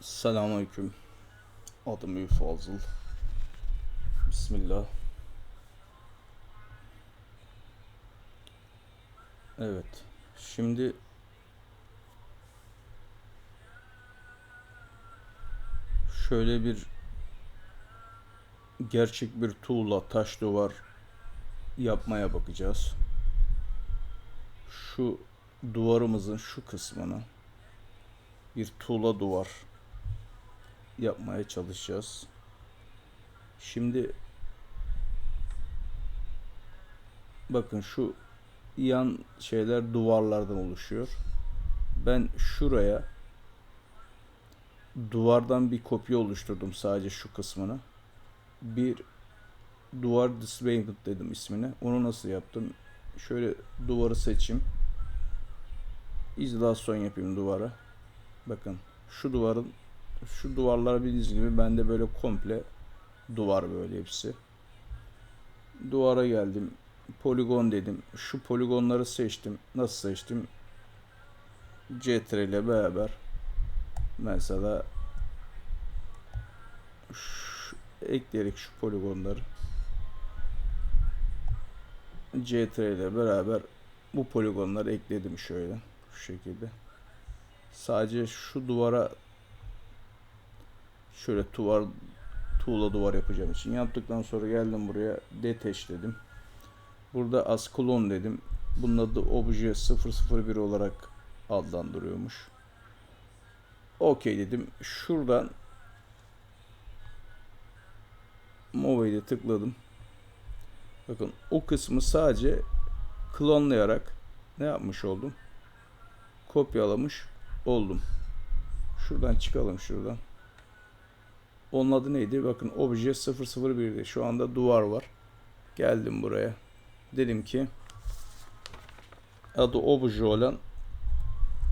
Selamünaleyküm. Adım Eyüp Fazıl. Bismillah. Evet. Şimdi şöyle bir gerçek bir tuğla taş duvar yapmaya bakacağız. Şu duvarımızın şu kısmını bir tuğla duvar yapmaya çalışacağız. Şimdi bakın şu yan şeyler duvarlardan oluşuyor. Ben şuraya duvardan bir kopya oluşturdum sadece şu kısmını. Bir duvar displacement dedim ismine. Onu nasıl yaptım? Şöyle duvarı seçeyim. İzolasyon yapayım duvara. Bakın şu duvarın şu duvarlar bildiğiniz gibi bende böyle komple duvar böyle hepsi. Duvara geldim. Poligon dedim. Şu poligonları seçtim. Nasıl seçtim? Ctrl ile beraber mesela şu, ekleyerek şu poligonları Ctrl ile beraber bu poligonları ekledim şöyle şu şekilde. Sadece şu duvara şöyle duvar tuğla duvar yapacağım için yaptıktan sonra geldim buraya detach dedim. Burada as clone dedim. Bunun adı obje 001 olarak adlandırıyormuş. OK dedim. Şuradan Move'ye tıkladım. Bakın o kısmı sadece klonlayarak ne yapmış oldum? Kopyalamış oldum. Şuradan çıkalım şuradan. Onun adı neydi? Bakın obje 001'di. Şu anda duvar var. Geldim buraya. Dedim ki adı obje olan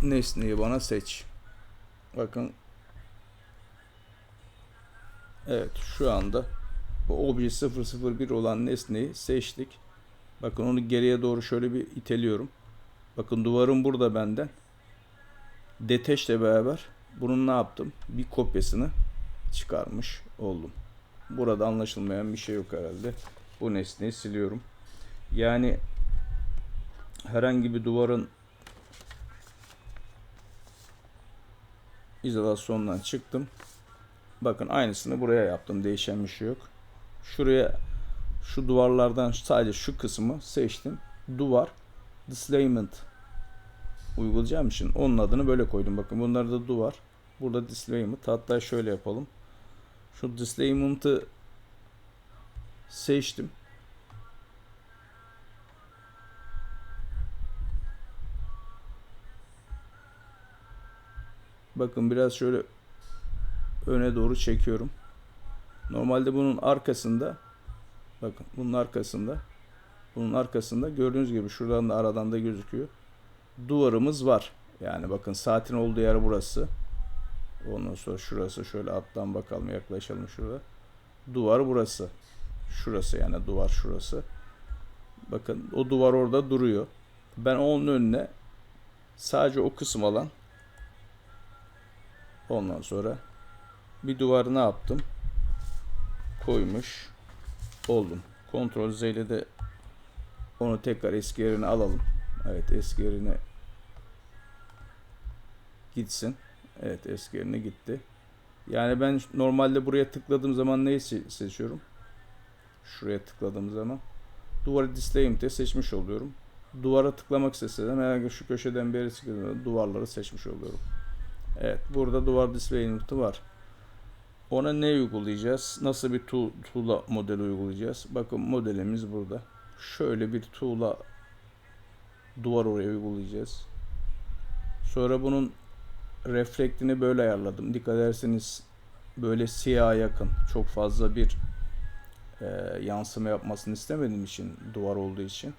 nesneyi bana seç. Bakın Evet şu anda bu obje 001 olan nesneyi seçtik. Bakın onu geriye doğru şöyle bir iteliyorum. Bakın duvarım burada benden. Deteşle beraber bunun ne yaptım? Bir kopyasını çıkarmış oldum. Burada anlaşılmayan bir şey yok herhalde. Bu nesneyi siliyorum. Yani herhangi bir duvarın izolasyondan çıktım. Bakın aynısını buraya yaptım. Değişen bir şey yok. Şuraya şu duvarlardan sadece şu kısmı seçtim. Duvar displacement uygulayacağım için onun adını böyle koydum. Bakın bunlar da duvar. Burada displacement. Hatta şöyle yapalım. Şu displacement'ı seçtim. Bakın biraz şöyle öne doğru çekiyorum. Normalde bunun arkasında bakın bunun arkasında bunun arkasında gördüğünüz gibi şuradan da aradan da gözüküyor. Duvarımız var. Yani bakın saatin olduğu yer burası. Ondan sonra şurası şöyle alttan bakalım yaklaşalım şurada. Duvar burası. Şurası yani duvar şurası. Bakın o duvar orada duruyor. Ben onun önüne sadece o kısım alan ondan sonra bir duvarı ne yaptım? Koymuş oldum. Ctrl Z ile de onu tekrar eski yerine alalım. Evet eski yerine gitsin. Evet eski yerine gitti. Yani ben normalde buraya tıkladığım zaman neyi se- seçiyorum? Şuraya tıkladığım zaman duvarı displacement'e seçmiş oluyorum. Duvara tıklamak istesem herhangi şu köşeden beri duvarları seçmiş oluyorum. Evet burada duvar displacement'ı var. Ona ne uygulayacağız? Nasıl bir tu- tuğla modeli uygulayacağız? Bakın modelimiz burada. Şöyle bir tuğla duvar oraya uygulayacağız. Sonra bunun reflektini böyle ayarladım. Dikkat ederseniz böyle siyaha yakın çok fazla bir e, yansıma yapmasını istemediğim için duvar olduğu için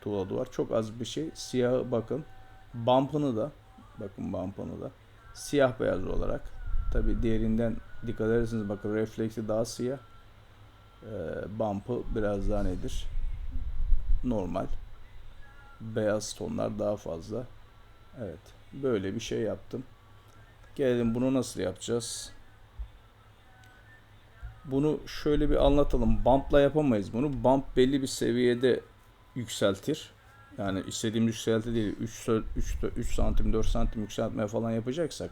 tuğla duvar çok az bir şey. Siyahı bakın bump'ını da bakın bump'ını da siyah beyaz olarak tabi diğerinden dikkat ederseniz bakın refleksi daha siyah. E, bump'ı biraz daha nedir? Normal. Beyaz tonlar daha fazla. Evet böyle bir şey yaptım Gelelim bunu nasıl yapacağız? Bunu şöyle bir anlatalım. Bump'la yapamayız bunu. Bump belli bir seviyede yükseltir. Yani istediğimiz yükselti değil. 3, 3, 3 santim 4 santim yükseltmeye falan yapacaksak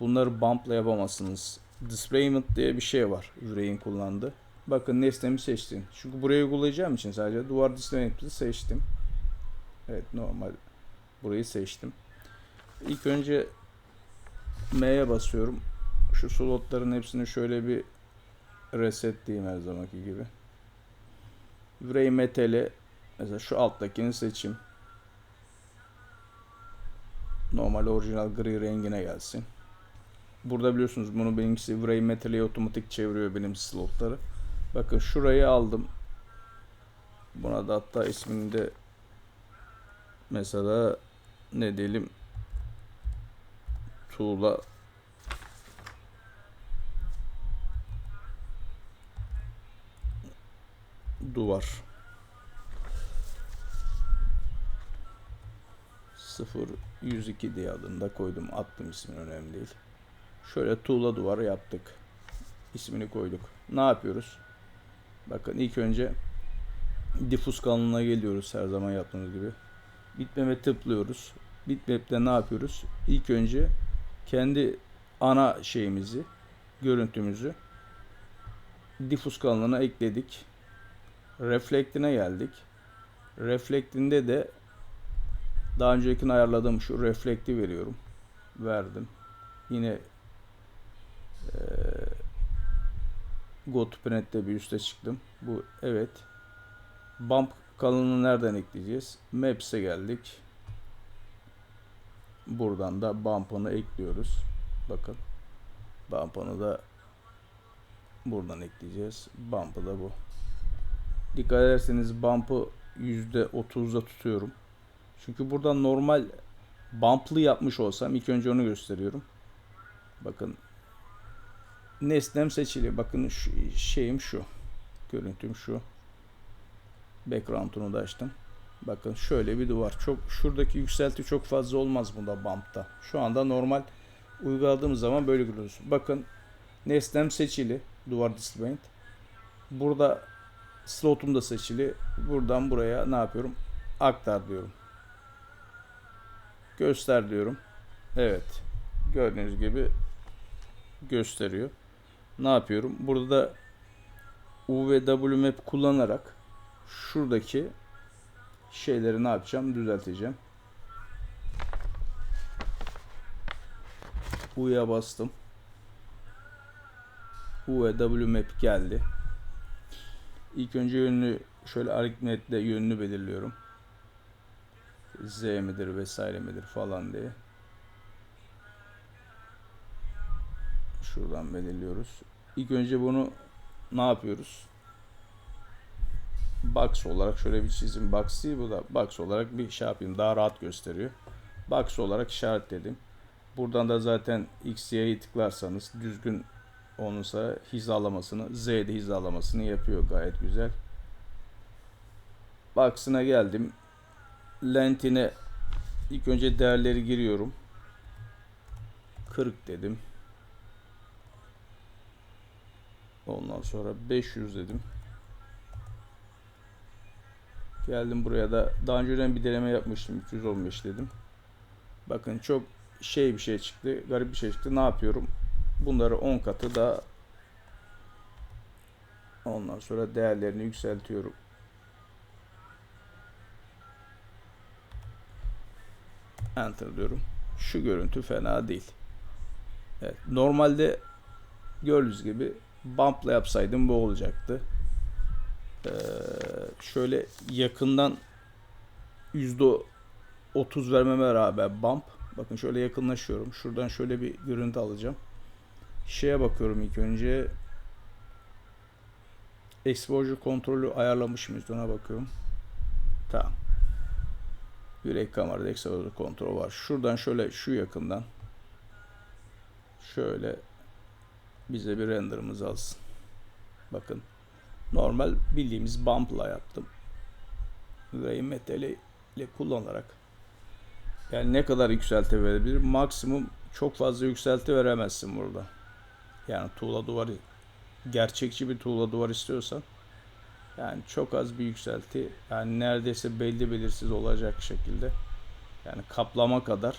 bunları bump'la yapamazsınız. Displacement diye bir şey var. Yüreğin kullandığı. Bakın nesnemi seçtim. Çünkü burayı uygulayacağım için sadece duvar displacement'i seçtim. Evet normal. Burayı seçtim. İlk önce M'ye basıyorum. Şu slotların hepsini şöyle bir reset diyeyim her zamanki gibi. Yüreği metali mesela şu alttakini seçeyim. Normal orijinal gri rengine gelsin. Burada biliyorsunuz bunu benimkisi Vray Metal'e otomatik çeviriyor benim slotları. Bakın şurayı aldım. Buna da hatta ismini de mesela ne diyelim tuğla duvar 0 102 diye adında koydum attım ismini önemli değil. Şöyle tuğla duvar yaptık. İsmini koyduk. Ne yapıyoruz? Bakın ilk önce diffuse kanalına geliyoruz her zaman yaptığımız gibi. Bitmap'e tıklıyoruz. Bitmap'te ne yapıyoruz? İlk önce kendi ana şeyimizi, görüntümüzü diffuse kanalına ekledik. Reflect'ine geldik. Reflect'inde de daha önceki ayarladığım şu reflect'i veriyorum. Verdim. Yine ee, Go to Print'te bir üste çıktım. Bu evet. Bump kalınlığını nereden ekleyeceğiz? Maps'e geldik. Buradan da bump'ını ekliyoruz. Bakın. Bump'ını da buradan ekleyeceğiz. Bump'ı da bu. Dikkat ederseniz bump'ı %30'da tutuyorum. Çünkü burada normal bump'lı yapmış olsam ilk önce onu gösteriyorum. Bakın nesnem seçili. Bakın şu, şeyim şu. Görüntüm şu. Background'unu da açtım. Bakın şöyle bir duvar. Çok şuradaki yükselti çok fazla olmaz bunda bump'ta. Şu anda normal uyguladığımız zaman böyle görüyoruz. Bakın nesnem seçili. Duvar display. Burada slotum da seçili. Buradan buraya ne yapıyorum? Aktar diyorum. Göster diyorum. Evet. Gördüğünüz gibi gösteriyor. Ne yapıyorum? Burada da U ve W map kullanarak şuradaki şeyleri ne yapacağım? Düzelteceğim. U'ya bastım. U ve W map geldi. İlk önce yönünü şöyle aritmetle yönünü belirliyorum. Z midir vesaire midir falan diye. Şuradan belirliyoruz. İlk önce bunu ne yapıyoruz? Box olarak şöyle bir çizim. Box bu da box olarak bir şey yapayım. Daha rahat gösteriyor. Box olarak işaretledim. Buradan da zaten X, tıklarsanız düzgün olursa hizalamasını, Z'de hizalamasını yapıyor gayet güzel. Box'ına geldim. Lentine ilk önce değerleri giriyorum. 40 dedim. Ondan sonra 500 dedim. Geldim buraya da daha önceden bir deneme yapmıştım. 315 dedim. Bakın çok şey bir şey çıktı. Garip bir şey çıktı. Ne yapıyorum? Bunları 10 katı da ondan sonra değerlerini yükseltiyorum. Enter diyorum. Şu görüntü fena değil. Evet, normalde gördüğünüz gibi bump'la yapsaydım bu olacaktı. Ee, şöyle yakından yüzde 30 vermeme rağmen bump. Bakın şöyle yakınlaşıyorum. Şuradan şöyle bir görüntü alacağım. Şeye bakıyorum ilk önce. Exposure kontrolü ayarlamış mıyız ona bakıyorum. Tamam. Yürek kamerada exposure kontrol var. Şuradan şöyle şu yakından şöyle bize bir renderımız alsın. Bakın. Normal bildiğimiz bump'la yaptım. Gray metal ile kullanarak yani ne kadar yükseltebilir? Maksimum çok fazla yükselti veremezsin burada. Yani tuğla duvarı gerçekçi bir tuğla duvar istiyorsan yani çok az bir yükselti yani neredeyse belli belirsiz olacak şekilde yani kaplama kadar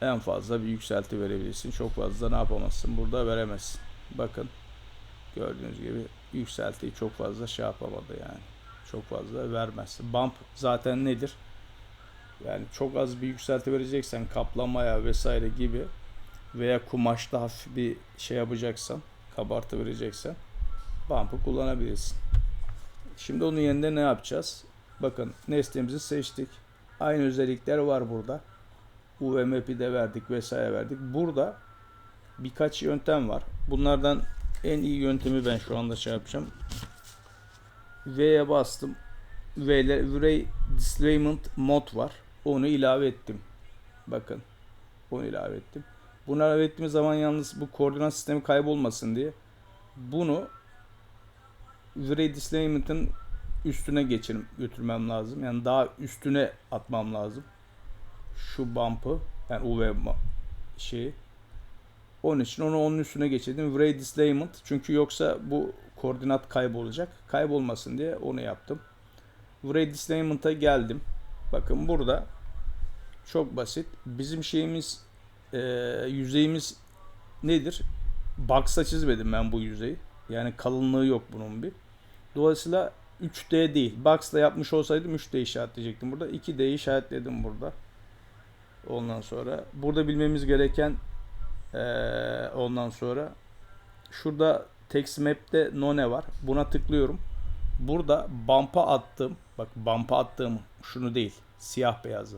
en fazla bir yükselti verebilirsin. Çok fazla ne yapamazsın? Burada veremezsin. Bakın gördüğünüz gibi yükseltiyi çok fazla şey yapamadı yani. Çok fazla vermez. Bump zaten nedir? Yani çok az bir yükselti vereceksen kaplamaya vesaire gibi veya kumaşta hafif bir şey yapacaksan, kabartı vereceksen bump'ı kullanabilirsin. Şimdi onun yerine ne yapacağız? Bakın nesnemizi seçtik. Aynı özellikler var burada. UV map'i de verdik vesaire verdik. Burada birkaç yöntem var. Bunlardan en iyi yöntemi ben şu anda şey yapacağım. V'ye bastım. V ile Vray Displacement Mod var. Onu ilave ettim. Bakın. Onu ilave ettim. Bunu ilave ettiğim zaman yalnız bu koordinat sistemi kaybolmasın diye bunu Vray Displacement'ın üstüne geçir, götürmem lazım. Yani daha üstüne atmam lazım. Şu bump'ı yani UV şeyi. Onun için onu onun üstüne geçirdim. Vray Displacement. Çünkü yoksa bu koordinat kaybolacak. Kaybolmasın diye onu yaptım. Vray Displacement'a geldim. Bakın burada çok basit. Bizim şeyimiz e, yüzeyimiz nedir? Box'a çizmedim ben bu yüzeyi. Yani kalınlığı yok bunun bir. Dolayısıyla 3D değil. Box'la yapmış olsaydım 3D işaretleyecektim burada. 2D'yi işaretledim burada. Ondan sonra burada bilmemiz gereken eee, ondan sonra şurada text map'te none var. Buna tıklıyorum. Burada bump'a attım. Bak bump'a attığım şunu değil. Siyah beyazı.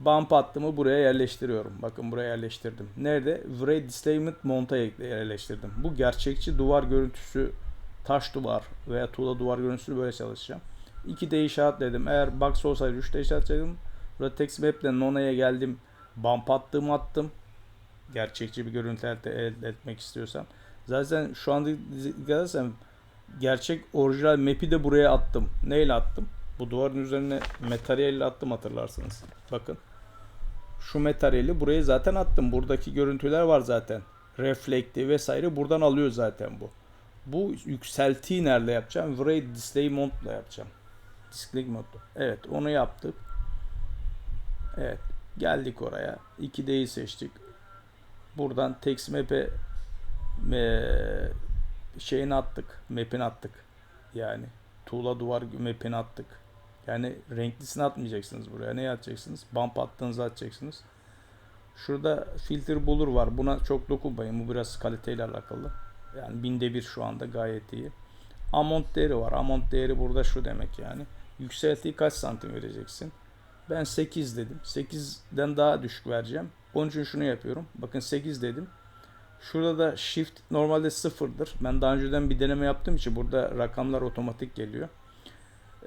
Bump attığımı buraya yerleştiriyorum. Bakın buraya yerleştirdim. Nerede? Vray Displacement Mont'a yerleştirdim. Bu gerçekçi duvar görüntüsü taş duvar veya tuğla duvar görüntüsü böyle çalışacağım. 2D işaretledim. Eğer box olsaydı 3D işaretleyecektim. Burada text map'le Nona'ya geldim. Bump attım attım. Gerçekçi bir görüntü elde, etmek istiyorsam. Zaten şu anda gelirsem gerçek orijinal map'i de buraya attım. Neyle attım? Bu duvarın üzerine materyalle attım hatırlarsınız. Bakın. Şu materyali buraya zaten attım. Buradaki görüntüler var zaten. Reflekti vesaire buradan alıyor zaten bu. Bu yükseltiyi nerede yapacağım? Vray Display Mode'la yapacağım. Display Mode'la. Evet onu yaptık. Evet geldik oraya. 2D'yi seçtik. Buradan text map'e eee, şeyini attık. Map'ini attık. Yani tuğla duvar map'ini attık. Yani renklisini atmayacaksınız buraya. Ne atacaksınız? Bump attığınızı atacaksınız. Şurada filter bulur var. Buna çok dokunmayın. Bu biraz kaliteyle alakalı. Yani binde bir şu anda gayet iyi. Amount değeri var. Amount değeri burada şu demek yani. Yükseltiyi kaç santim vereceksin? Ben 8 dedim. 8'den daha düşük vereceğim. Onun için şunu yapıyorum. Bakın 8 dedim. Şurada da shift normalde sıfırdır. Ben daha önceden bir deneme yaptığım için burada rakamlar otomatik geliyor.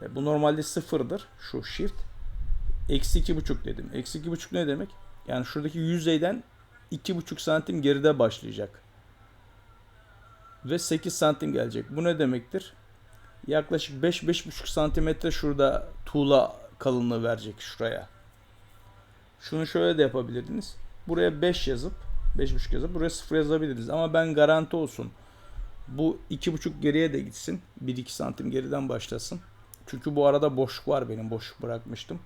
E, Bu normalde sıfırdır. Şu shift. Eksi iki buçuk dedim. Eksi iki buçuk ne demek? Yani şuradaki yüzeyden iki buçuk santim geride başlayacak. Ve 8 santim gelecek. Bu ne demektir? Yaklaşık 5-5,5 santimetre şurada tuğla kalınlığı verecek şuraya. Şunu şöyle de yapabilirdiniz. Buraya 5 yazıp 5,5 yazıp buraya 0 yazabilirdiniz. Ama ben garanti olsun. Bu 2,5 geriye de gitsin. 1-2 santim geriden başlasın. Çünkü bu arada boşluk var benim. Boşluk bırakmıştım.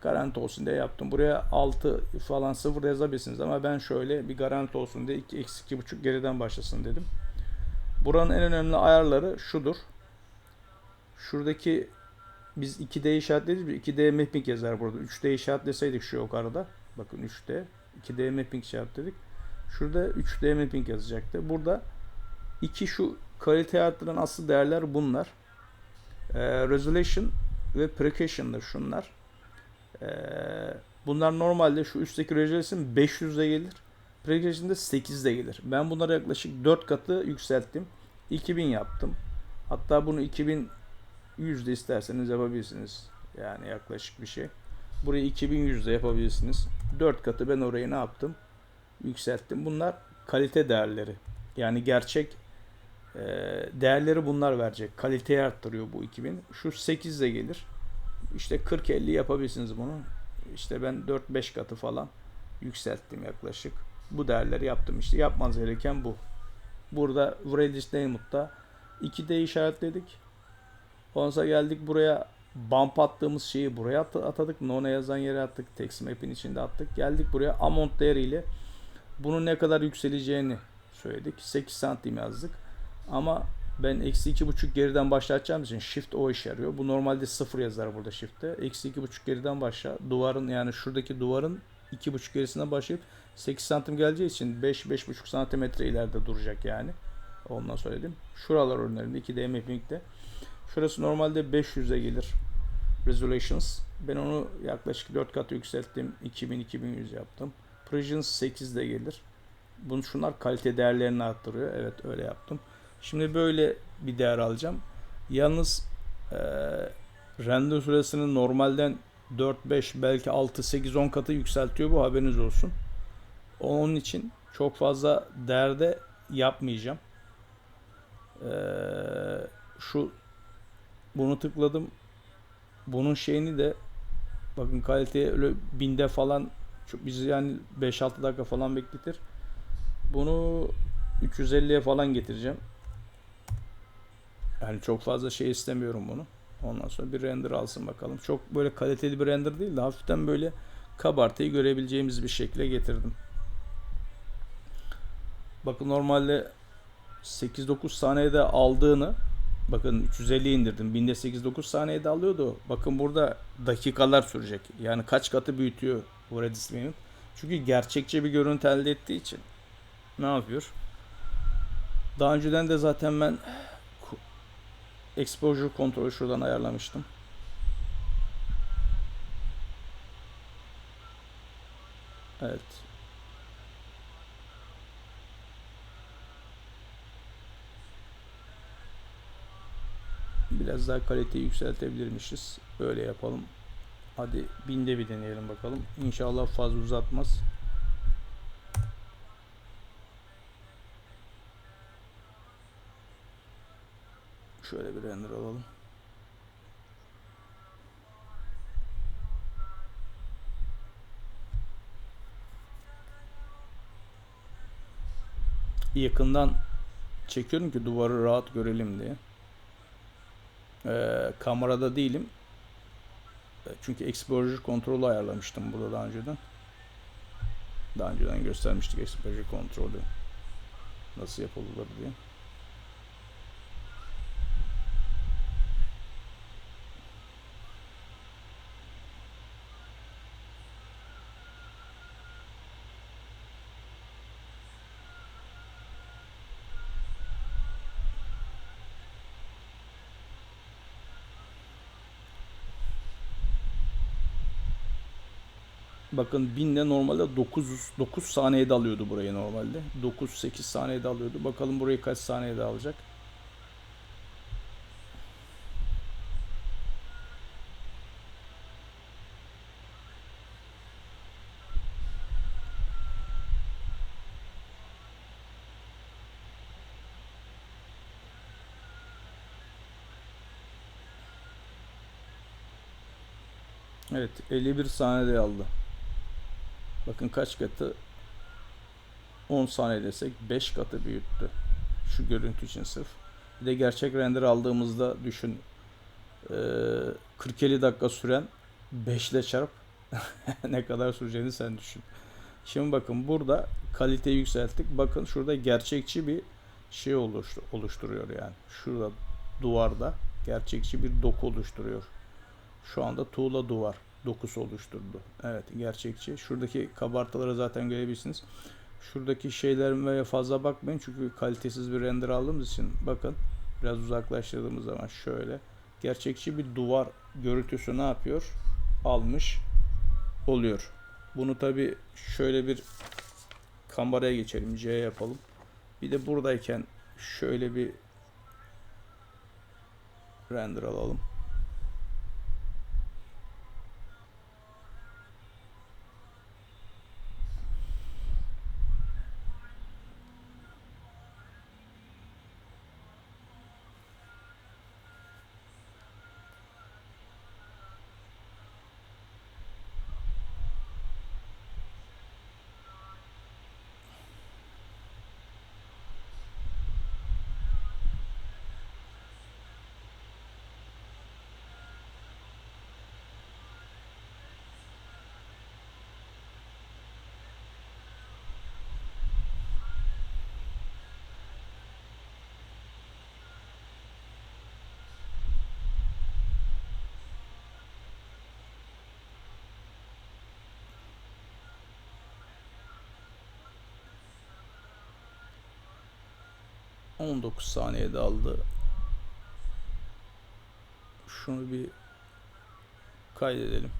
Garanti olsun diye yaptım. Buraya 6 falan 0 yazabilirsiniz. Ama ben şöyle bir garanti olsun diye 2, eksi 2,5 geriden başlasın dedim. Buranın en önemli ayarları şudur. Şuradaki biz 2D işaretledik. 2D mapping yazar burada. 3D işaretleseydik şu yukarıda. Bakın 3D. 2D mapping işaretledik. Şurada 3D mapping yazacaktı. Burada iki şu kalite arttıran asıl değerler bunlar. Ee, resolution ve precision'dır şunlar. Ee, bunlar normalde şu üstteki resolution 500'de gelir. Precision de 8'de gelir. Ben bunları yaklaşık 4 katı yükselttim. 2000 yaptım. Hatta bunu 2100'de isterseniz yapabilirsiniz. Yani yaklaşık bir şey. Burayı 2100'de yapabilirsiniz. 4 katı ben orayı ne yaptım? Yükselttim. Bunlar kalite değerleri. Yani gerçek e, değerleri bunlar verecek. Kaliteyi arttırıyor bu 2000. Şu 8 de gelir. İşte 40-50 yapabilirsiniz bunu. İşte ben 4-5 katı falan Yükselttim yaklaşık. Bu değerleri yaptım işte. Yapmanız gereken bu. Burada Redis Neymood'da 2D işaretledik. Ondan sonra geldik buraya bump attığımız şeyi buraya at- atadık. None yazan yere attık. Text map'in içinde attık. Geldik buraya amount değeriyle bunun ne kadar yükseleceğini söyledik. 8 santim yazdık. Ama ben eksi iki buçuk geriden başlatacağım için shift o işe yarıyor. Bu normalde sıfır yazar burada shift'te. Eksi iki buçuk geriden başla. Duvarın yani şuradaki duvarın iki buçuk gerisinden başlayıp 8 santim geleceği için 5 5,5 santimetre ileride duracak yani. Ondan söyledim. Şuralar örneğinde 2D mapping'de. Şurası normalde 500'e gelir. Resolutions. Ben onu yaklaşık 4 kat yükselttim. 2000-2100 yaptım. Precisions 8'de gelir. Bunu şunlar kalite değerlerini arttırıyor. Evet öyle yaptım. Şimdi böyle bir değer alacağım. Yalnız eee render süresini normalden 4, 5 belki 6, 8, 10 katı yükseltiyor bu haberiniz olsun. Onun için çok fazla değerde yapmayacağım. Eee, şu bunu tıkladım. Bunun şeyini de bakın kaliteye öyle binde falan bizi yani 5-6 dakika falan bekletir. Bunu 350'ye falan getireceğim. Yani çok fazla şey istemiyorum bunu. Ondan sonra bir render alsın bakalım. Çok böyle kaliteli bir render değil de hafiften böyle kabartıyı görebileceğimiz bir şekilde getirdim. Bakın normalde 8-9 saniyede aldığını bakın 350 indirdim. Binde 8-9 saniyede alıyordu. Bakın burada dakikalar sürecek. Yani kaç katı büyütüyor bu Redis Minute. Çünkü gerçekçi bir görüntü elde ettiği için ne yapıyor? Daha önceden de zaten ben exposure kontrolü şuradan ayarlamıştım. Evet. Biraz daha kaliteyi yükseltebilirmişiz. Böyle yapalım. Hadi binde bir deneyelim bakalım. İnşallah fazla uzatmaz. Şöyle bir render alalım. Yakından çekiyorum ki duvarı rahat görelim diye. Ee, kamerada değilim. Ee, Çünkü exposure kontrolü ayarlamıştım burada daha önceden. Daha önceden göstermiştik exposure kontrolü nasıl yapılır diye. Bakın binde normalde 900 9 saniyede alıyordu burayı normalde. 9-8 saniyede alıyordu. Bakalım burayı kaç saniyede alacak. Evet 51 saniyede aldı. Bakın kaç katı 10 saniye desek 5 katı büyüttü. Şu görüntü için sırf. Bir de gerçek render aldığımızda düşün. Ee, 40-50 dakika süren 5 ile çarp ne kadar süreceğini sen düşün. Şimdi bakın burada kaliteyi yükselttik. Bakın şurada gerçekçi bir şey oluştu, oluşturuyor yani. Şurada duvarda gerçekçi bir doku oluşturuyor. Şu anda tuğla duvar dokusu oluşturdu. Evet gerçekçi. Şuradaki kabartıları zaten görebilirsiniz. Şuradaki şeylerime fazla bakmayın çünkü kalitesiz bir render aldığımız için bakın biraz uzaklaştırdığımız zaman şöyle gerçekçi bir duvar görüntüsü ne yapıyor? Almış oluyor. Bunu tabi şöyle bir kameraya geçelim. C yapalım. Bir de buradayken şöyle bir render alalım. 19 saniyede aldı. Şunu bir kaydedelim.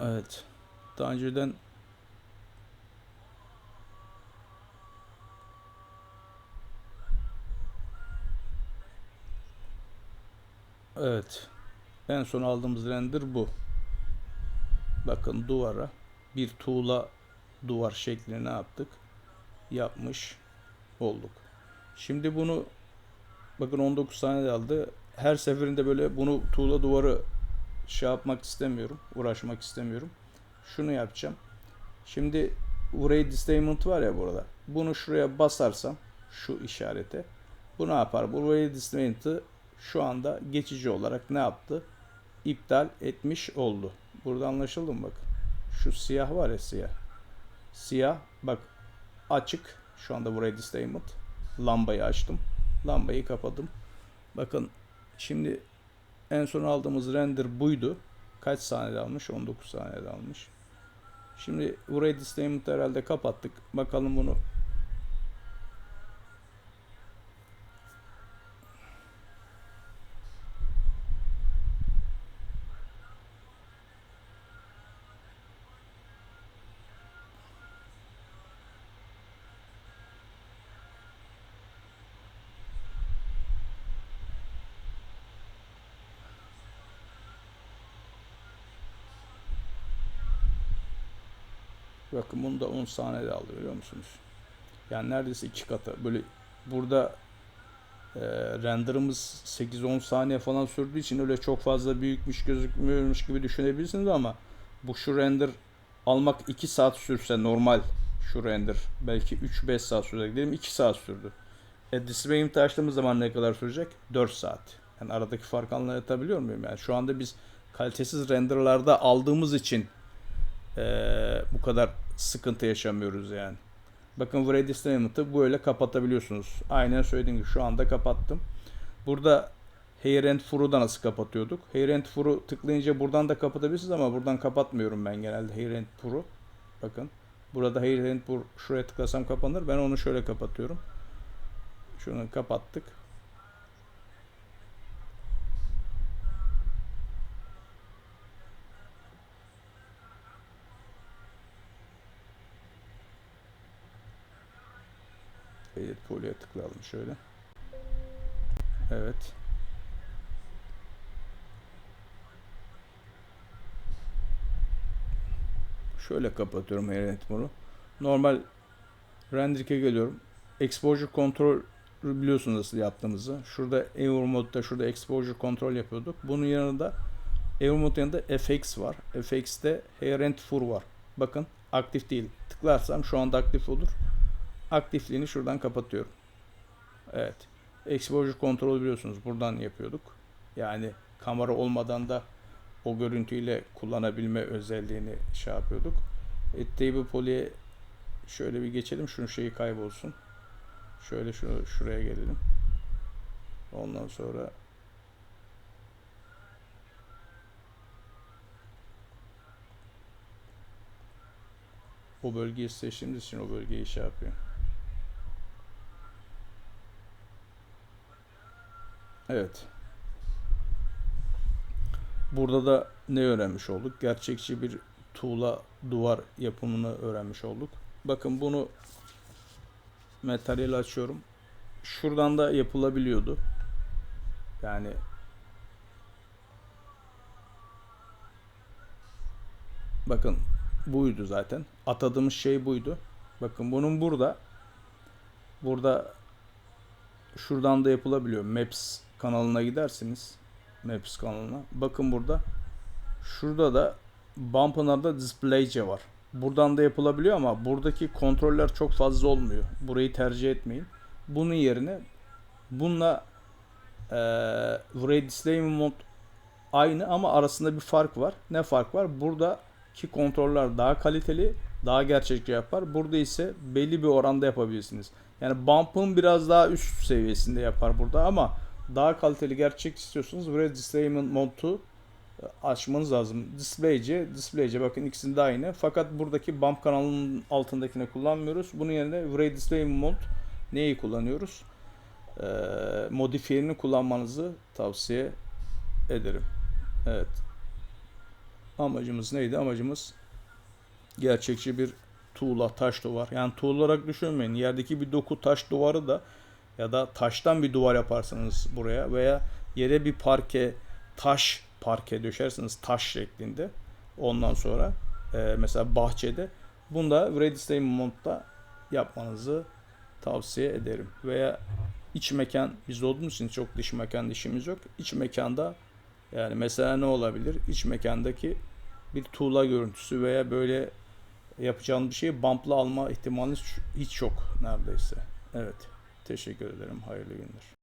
Evet. Daha önceden Evet. En son aldığımız render bu. Bakın duvara bir tuğla duvar şeklini ne yaptık? Yapmış olduk. Şimdi bunu bakın 19 tane de aldı. Her seferinde böyle bunu tuğla duvarı şey yapmak istemiyorum. Uğraşmak istemiyorum. Şunu yapacağım. Şimdi burayı displacement var ya burada. Bunu şuraya basarsam şu işarete. Bu ne yapar? Burayı displacement'ı şu anda geçici olarak ne yaptı? İptal etmiş oldu. Burada anlaşıldı mı bak? Şu siyah var ya siyah. Siyah bak açık. Şu anda burayı displacement. Lambayı açtım. Lambayı kapadım. Bakın şimdi en son aldığımız render buydu. Kaç saniyede almış? 19 saniyede almış. Şimdi burayı displacement herhalde kapattık. Bakalım bunu Bakın bunu da 10 saniyede alıyor biliyor musunuz? Yani neredeyse iki katı. Böyle burada e, renderımız 8-10 saniye falan sürdüğü için öyle çok fazla büyükmüş gözükmüyormuş gibi düşünebilirsiniz ama bu şu render almak 2 saat sürse normal şu render belki 3-5 saat sürecek diyelim 2 saat sürdü. E, display açtığımız zaman ne kadar sürecek? 4 saat. Yani aradaki farkı anlatabiliyor muyum? Yani şu anda biz kalitesiz renderlarda aldığımız için ee, bu kadar sıkıntı yaşamıyoruz yani. Bakın Redis Limit'ı böyle kapatabiliyorsunuz. Aynen söylediğim gibi şu anda kapattım. Burada Hair and Fur'u da nasıl kapatıyorduk? Hair and Fur'u tıklayınca buradan da kapatabilirsiniz ama buradan kapatmıyorum ben genelde Hair and Fur'u. Bakın. Burada Hair and Fur şuraya tıklasam kapanır. Ben onu şöyle kapatıyorum. Şunu kapattık. Edit Poly'e tıklayalım şöyle. Evet. Şöyle kapatıyorum Edit bunu. Normal rendering'e geliyorum. Exposure Control biliyorsunuz nasıl yaptığımızı. Şurada Euro modda şurada Exposure Control yapıyorduk. Bunun yanında Euro mod yanında FX var. FX'te Hair and Fur var. Bakın aktif değil. Tıklarsam şu anda aktif olur aktifliğini şuradan kapatıyorum. Evet. Exposure kontrol biliyorsunuz buradan yapıyorduk. Yani kamera olmadan da o görüntüyle kullanabilme özelliğini şey yapıyorduk. E, table poly'e şöyle bir geçelim. Şunun şeyi kaybolsun. Şöyle şunu şuraya gelelim. Ondan sonra o bölgeyi seçtiğimiz için o bölgeyi şey yapıyor. Evet. Burada da ne öğrenmiş olduk? Gerçekçi bir tuğla duvar yapımını öğrenmiş olduk. Bakın bunu materyal açıyorum. Şuradan da yapılabiliyordu. Yani bakın buydu zaten. Atadığımız şey buydu. Bakın bunun burada burada şuradan da yapılabiliyor. Maps kanalına gidersiniz. Maps kanalına. Bakın burada. Şurada da Bumper'da displayce var. Buradan da yapılabiliyor ama buradaki kontroller çok fazla olmuyor. Burayı tercih etmeyin. Bunun yerine bununla e, burayı display mod aynı ama arasında bir fark var. Ne fark var? Buradaki kontroller daha kaliteli, daha gerçekçi yapar. Burada ise belli bir oranda yapabilirsiniz. Yani bump'ın biraz daha üst seviyesinde yapar burada ama daha kaliteli gerçek istiyorsanız buraya Displacement Mode'u e, açmanız lazım. Display'ci, display'ci bakın ikisinin de aynı. Fakat buradaki bump kanalının altındakini kullanmıyoruz. Bunun yerine Vray Display Mode neyi kullanıyoruz? Ee, modifiyelini kullanmanızı tavsiye ederim. Evet. Amacımız neydi? Amacımız gerçekçi bir tuğla, taş duvar. Yani tuğla olarak düşünmeyin. Yerdeki bir doku taş duvarı da ya da taştan bir duvar yaparsınız buraya veya yere bir parke, taş parke döşersiniz taş şeklinde. Ondan sonra e, mesela bahçede bunu da Redisplay Mont'ta yapmanızı tavsiye ederim. Veya iç mekan biz olduğumuz için çok dış mekan işimiz yok. İç mekanda yani mesela ne olabilir? İç mekandaki bir tuğla görüntüsü veya böyle yapacağınız bir şeyi bump'la alma ihtimaliniz hiç yok neredeyse. Evet. Teşekkür ederim. Hayırlı günler.